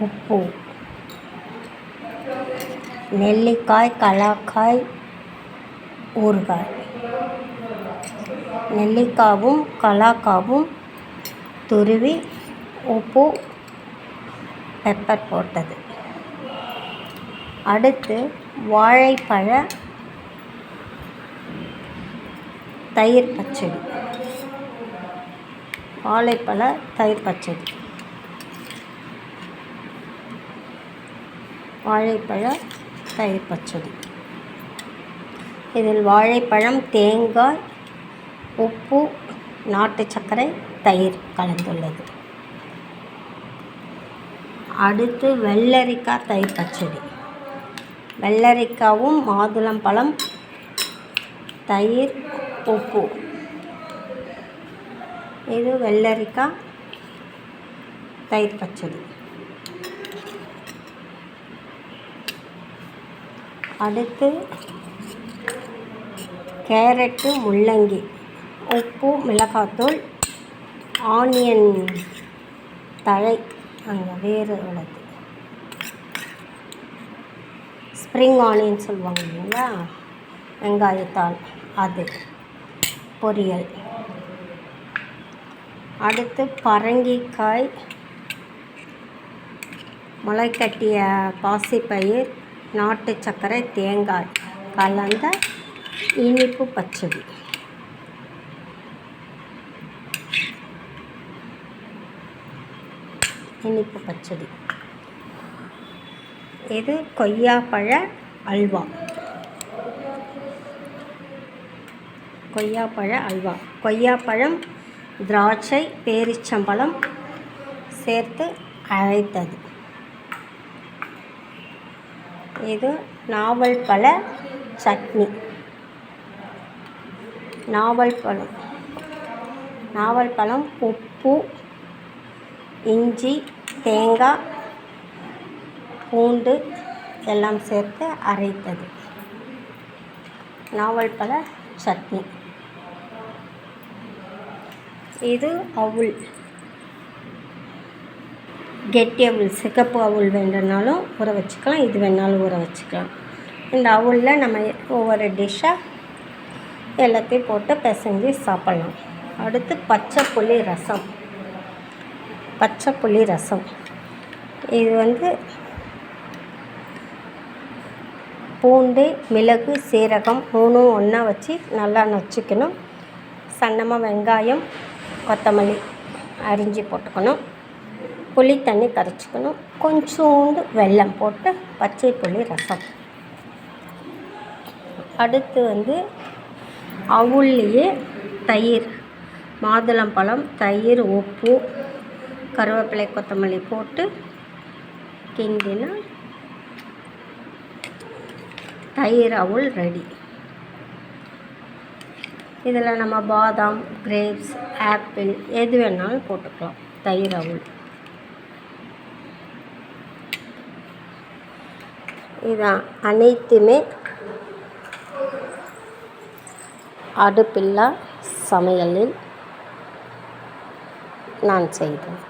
உப்பு. நெல்லிக்காய் கலாக்காய் ஊறுகாய். நெல்லிக்காவும் கலாக்காவும் துருவி உப்பு பெப்பர் போட்டது. அடுத்து வாழைப்பழ தயிர் பச்சடி. வாழைப்பழ தயிர் பச்சடி. வாழைப்பழ தயிர் பச்சடி. இதில் வாழைப்பழம் தேங்காய் உப்பு நாட்டு சர்க்கரை தயிர் கலந்துள்ளது. அடுத்து வெள்ளரிக்காய் தயிர் பச்சடி. வெள்ளரிக்காவும் மாதுளம்பழம் தயிர் உப்பு. இது வெள்ளரிக்காய் தயிர் பச்சடி. அடுத்து கேரட்டு முள்ளங்கி உப்பு மிளகாத்தூள் ஆனியன் தழை அங்கே வேறு உள்ளது. ஸ்ப்ரிங் ஆனியன் சொல்லுவாங்க இல்லைங்களா? வெங்காயத்தாள் அது பொரியல். அடுத்து பரங்கிக்காய் முளைக்கட்டிய பாசிப்பயிர் நாட்டு சர்க்கரை தேங்காய் கலந்த இனிப்பு பச்சடி. இனிப்பு பச்சடி. இது கொய்யாப்பழ அல்வா. கொய்யாப்பழ அல்வா. கொய்யாப்பழம் திராட்சை பேரிச்சம்பழம் சேர்த்து அழைத்தது இது நாவல் பழ சட்னி. நாவல் பழம். நாவல் பழம் உப்பு இஞ்சி தேங்காய் பூண்டு எல்லாம் சேர்த்து அரைத்தது. நாவல் பழ சட்னி. இது அவுள் கெட்டி அவுள் சிகப்பு அவுள் வேண்டுனாலும் ஊற வச்சுக்கலாம் இது வேணாலும் ஊற வச்சுக்கலாம். இந்த அவுளில் நம்ம ஒவ்வொரு டிஷ்ஷாக எல்லாத்தையும் போட்டு பிசைஞ்சு சாப்பிட்லாம். அடுத்து பச்சை புளி ரசம். பச்சை புளி ரசம். இது வந்து பூண்டு மிளகு சீரகம் மூணும் ஒன்றா வச்சு நல்லா நச்சுக்கணும் சன்னமாக வெங்காயம் கொத்தமல்லி அரிஞ்சு போட்டுக்கணும். புளி தண்ணி கரைச்சிக்கணும் கொஞ்சோண்டு வெல்லம் போட்டு பச்சை புளி ரசம். அடுத்து வந்து அவுள்லேயே தயிர். மாதுளம்பழம் தயிர் உப்பு கருவேப்பிலை கொத்தமல்லி போட்டு கிண்டினா தயிர் அவுள் ரெடி. இதில் நம்ம பாதாம் கிரேப்ஸ் ஆப்பிள் எது வேணாலும் போட்டுக்கலாம். தயிர் அவுள். இதான் அனைத்துமே அடுப்பில்லா சமையலில் நான் செய்தேன்.